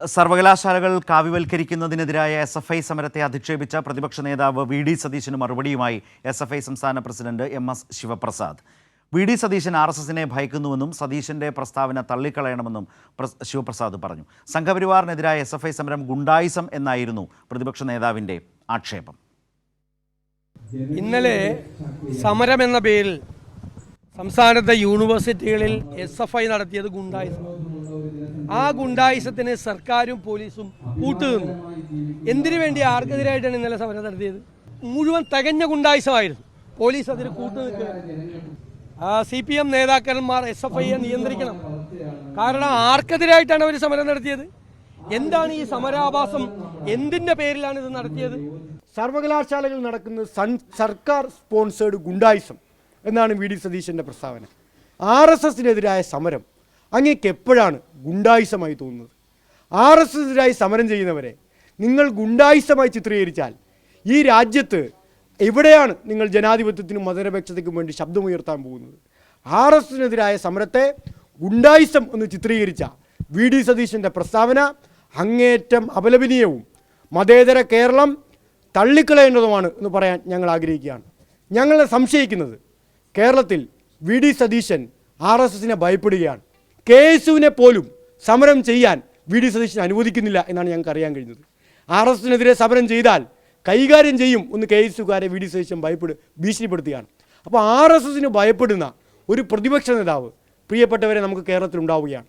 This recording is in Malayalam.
സർവകലാശാലകൾ കാവ്യവൽക്കരിക്കുന്നതിനെതിരായ എസ് എഫ് ഐ സമരത്തെ അധിക്ഷേപിച്ച പ്രതിപക്ഷ നേതാവ് വി ഡി സതീശന് മറുപടിയുമായി എസ് എഫ് ഐ സംസ്ഥാന president M S Sivaprasad. V D Satheesan R S എസിനെ ഭയക്കുന്നുവെന്നും സതീശന്റെ പ്രസ്താവന തള്ളിക്കളയണമെന്നും ശിവപ്രസാദ് പറഞ്ഞു. സംഘപരിവാറിനെതിരായ എസ് എഫ് ഐ സമരം ഗുണ്ടായിസം എന്നായിരുന്നു പ്രതിപക്ഷ നേതാവിന്റെ ആക്ഷേപം. ഇന്നലെ സമരം എന്ന പേരിൽ സംസ്ഥാനത്തെ യൂണിവേഴ്സിറ്റികളിൽ എസ് എഫ് ഐ നടത്തിയത് ഗുണ്ടായിസം. ആ ഗുണ്ടായിസത്തിന് സർക്കാരും പോലീസും കൂട്ടുനിന്നു. എന്തിനു വേണ്ടി ആർക്കെതിരായിട്ടാണ് ഇന്നലെ സമരം നടത്തിയത്? മുഴുവൻ തികഞ്ഞ ഗുണ്ടായിസമായിരുന്നു. പോലീസ് അതിന് കൂട്ടുനിൽക്കുക സി പി എം നേതാക്കന്മാർ എസ് എഫ് ഐയെ നിയന്ത്രിക്കണം. കാരണം ആർക്കെതിരായിട്ടാണ് അവർ സമരം നടത്തിയത്? എന്താണ് ഈ സമരാഭാസം? എന്തിന്റെ പേരിലാണ് ഇത് നടത്തിയത്? സർവകലാശാലകളിൽ നടക്കുന്ന സൺ സർക്കാർ സ്പോൺസേഡ് ഗുണ്ടായിസം എന്നാണ് വി ഡി സതീശന്റെ പ്രസ്താവന. ആർ എസ് എസിനെതിരായ സമരം അങ്ങേക്ക് എപ്പോഴാണ് ഗുണ്ടായിസമായി തോന്നുന്നത്. ആർ എസ് എസിനെതിരായി സമരം ചെയ്യുന്നവരെ നിങ്ങൾ ഗുണ്ടായുസമായി ചിത്രീകരിച്ചാൽ ഈ രാജ്യത്ത് എവിടെയാണ് നിങ്ങൾ ജനാധിപത്യത്തിനും മതനിരപേക്ഷതയ്ക്കും വേണ്ടി ശബ്ദമുയർത്താൻ പോകുന്നത്? ആർ എസ് എസിനെതിരായ സമരത്തെ ഗുണ്ടായുസം എന്ന് ചിത്രീകരിച്ച വി ഡി സതീശന്റെ പ്രസ്താവന അങ്ങേയറ്റം അപലപനീയവും മതേതര കേരളം തള്ളിക്കളയേണ്ടതുമാണ് എന്ന് പറയാൻ ഞങ്ങൾ ആഗ്രഹിക്കുകയാണ്. ഞങ്ങളെ സംശയിക്കുന്നത് കേരളത്തിൽ V D Satheesan R S എസിനെ ഭയപ്പെടുകയാണ്. കെ യുവിനെ പോലും സമരം ചെയ്യാൻ വി ഡി സതീശൻ അനുവദിക്കുന്നില്ല എന്നാണ് ഞങ്ങൾക്ക് അറിയാൻ കഴിഞ്ഞത്. ആർ എസ് എസിനെതിരെ സമരം ചെയ്താൽ കൈകാര്യം ചെയ്യും ഒന്ന് കെ എസ് യുക്കാരെ വി ഡി സതീശൻ ഭയപ്പെട് ഭീഷണിപ്പെടുത്തുകയാണ്. അപ്പോൾ ആർ എസ് എസിന് ഭയപ്പെടുന്ന ഒരു പ്രതിപക്ഷ നേതാവ് പ്രിയപ്പെട്ടവരെ നമുക്ക് കേരളത്തിൽ ഉണ്ടാവുകയാണ്.